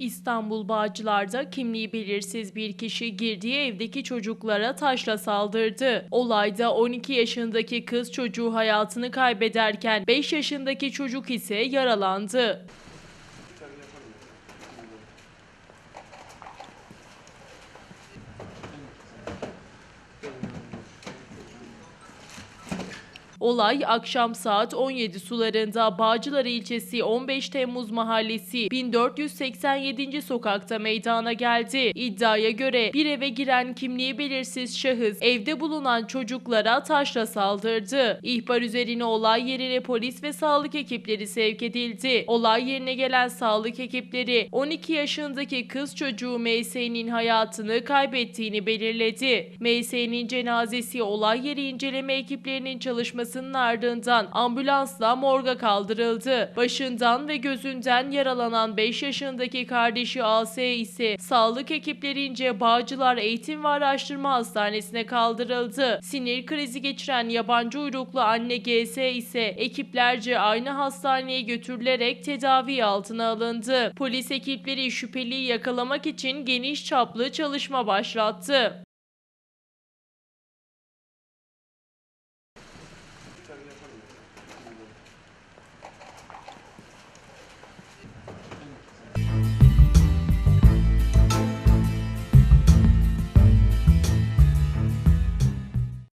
İstanbul Bağcılar'da kimliği belirsiz bir kişi girdiği evdeki çocuklara taşla saldırdı. Olayda 12 yaşındaki kız çocuğu hayatını kaybederken 5 yaşındaki çocuk ise yaralandı. Olay akşam saat 17 sularında Bağcılar ilçesi 15 Temmuz mahallesi 1487. sokakta meydana geldi. İddiaya göre bir eve giren kimliği belirsiz şahıs evde bulunan çocuklara taşla saldırdı. İhbar üzerine olay yerine polis ve sağlık ekipleri sevk edildi. Olay yerine gelen sağlık ekipleri 12 yaşındaki kız çocuğu MS'nin hayatını kaybettiğini belirledi. MS'nin cenazesi olay yeri inceleme ekiplerinin çalışmasının ardından ambulansla morga kaldırıldı. Başından ve gözünden yaralanan 5 yaşındaki kardeşi AS ise sağlık ekiplerince Bağcılar Eğitim ve Araştırma Hastanesi'ne kaldırıldı. Sinir krizi geçiren yabancı uyruklu anne GS ise ekiplerce aynı hastaneye götürülerek tedavi altına alındı. Polis ekipleri şüpheliyi yakalamak için geniş çaplı çalışma başlattı.